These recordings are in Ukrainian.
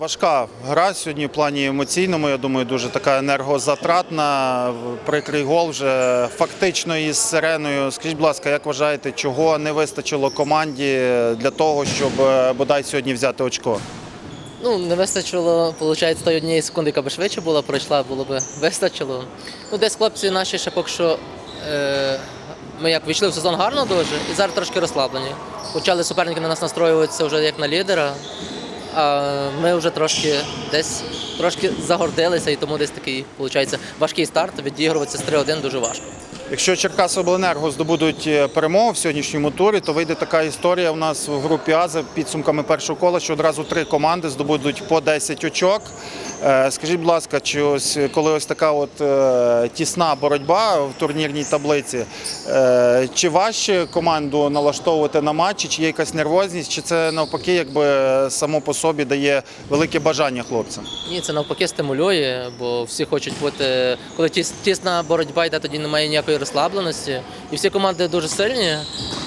Важка гра сьогодні в плані емоційному. Я думаю, дуже така енергозатратна. Прикрий гол вже фактично із сиреною. Скажіть, будь ласка, як вважаєте, чого не вистачило команді для того, щоб е, бодай сьогодні взяти очко? Ну, не вистачило, виходить, тої однієї секунди, яка би швидше була, пройшла, було б вистачило. Ну, десь хлопці наші ще поки що. Е, ми як війшли в сезон гарно дуже і зараз трошки розслаблені. Почали суперники на нас настроюватися вже як на лідера, ми вже трошки десь трошки загордилися, і тому десь такий, виходить, важкий старт, відігруватися з 3-1 дуже важко. Якщо Черкасобленерго здобудуть е, перемогу в сьогоднішньому турі, то вийде така історія у нас в групі А за підсумками першого кола, що одразу три команди здобудуть по 10 очок. Е, Скажіть, будь ласка, чи ось коли ось така от е, тісна боротьба в турнірній таблиці, чи важче команду налаштовувати на матчі, чи є якась нервозність, чи це навпаки, якби само по собі дає велике бажання хлопцям? Ні, це навпаки стимулює, бо всі хочуть бути. Коли тісна боротьба йде, тоді немає ніякої розслабленості. І всі команди дуже сильні.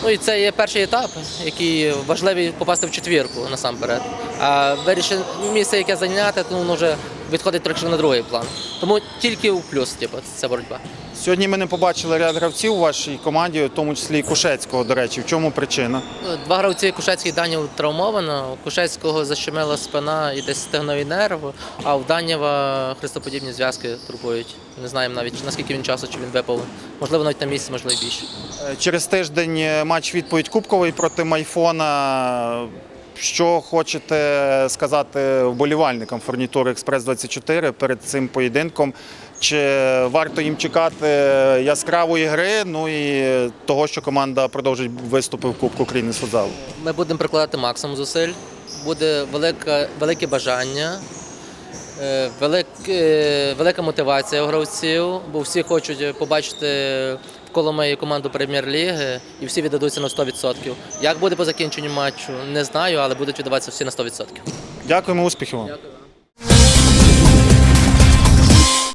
Ну і це є перший етап, який важливий попасти в четвірку насамперед. А вирішення місце, яке зайняти, то воно вже відходить трохи на другий план. Тому тільки у плюс, типу, ця боротьба. Сьогодні ми не побачили ряд гравців у вашій команді, в тому числі і Кушецького, до речі. В чому причина? Ну, Два гравці Кушецький і Данів травмовано. У Кушецького защемила спина і десь стегновий нерв, а у Данєва хрестоподібні зв'язки турбують. Не знаємо навіть наскільки він часу, чи він випав. Можливо, навіть на місці, можливо, більше. Е, Через тиждень е, матч відповідь Кубковий проти Майфона. Що хочете сказати вболівальникам фурнітури Експрес 24 перед цим поєдинком? Чи варто їм чекати яскравої гри? Ну і того, що команда продовжить виступи в Кубку України з футзалу? Ми будемо прикладати максимум зусиль. Буде велика, велике бажання, е, велик, е, велика мотивація у гравців, бо всі хочуть побачити в моєї команду прем'єр-ліги і всі віддадуться на 100%. Як буде по закінченню матчу, не знаю, але будуть віддаватися всі на 100%. Дякуємо, успіхів вам!